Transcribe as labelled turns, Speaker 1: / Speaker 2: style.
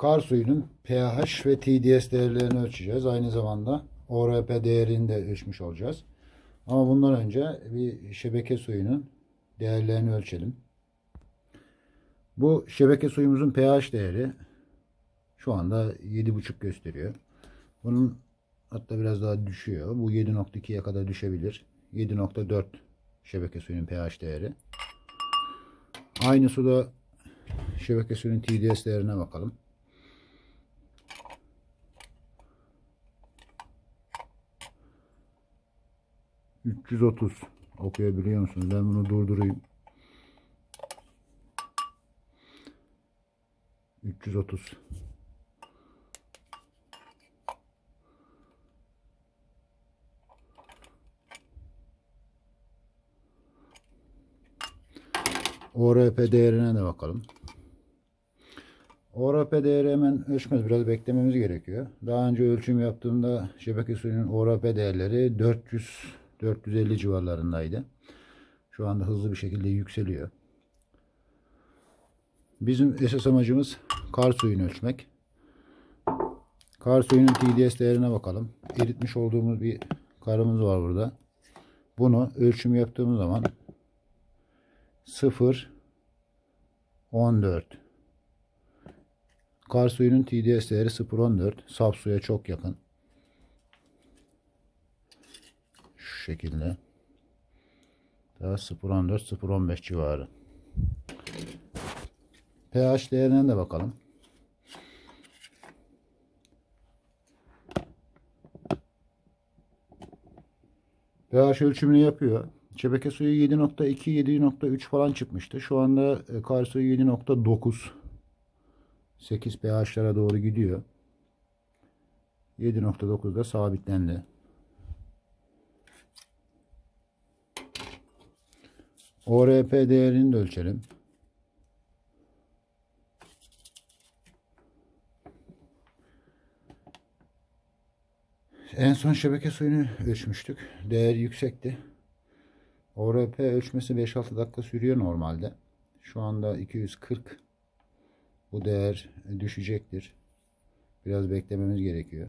Speaker 1: kar suyunun pH ve TDS değerlerini ölçeceğiz. Aynı zamanda ORP değerini de ölçmüş olacağız. Ama bundan önce bir şebeke suyunun değerlerini ölçelim. Bu şebeke suyumuzun pH değeri şu anda 7,5 gösteriyor. Bunun hatta biraz daha düşüyor. Bu 7.2'ye kadar düşebilir. 7.4 şebeke suyunun pH değeri. Aynı suda şebeke suyunun TDS değerine bakalım. ...330 okuyabiliyor musunuz? Ben bunu durdurayım. 330 ORP değerine de bakalım. ORP değeri hemen ölçmez. Biraz beklememiz gerekiyor. Daha önce ölçüm yaptığımda şebeke suyunun ORP değerleri 400-450 civarlarındaydı. Şu anda hızlı bir şekilde yükseliyor. Bizim esas amacımız kar suyunu ölçmek. Kar suyunun TDS değerine bakalım. Eritmiş olduğumuz bir karımız var burada. Bunu ölçüm yaptığımız zaman 0 14 Kar suyunun TDS değeri 0.14 saf suya çok yakın. Şu şekilde. Daha 0.14 0.15 civarı. pH değerine de bakalım. pH ölçümünü yapıyor. Şebeke suyu 7.2 7.3 falan çıkmıştı. Şu anda e, kar suyu 7.9 8 pH'lara doğru gidiyor. 7.9'da sabitlendi. ORP değerini de ölçelim. En son şebeke suyunu ölçmüştük. Değer yüksekti. ORP ölçmesi 5-6 dakika sürüyor normalde. Şu anda 240. Bu değer düşecektir. Biraz beklememiz gerekiyor.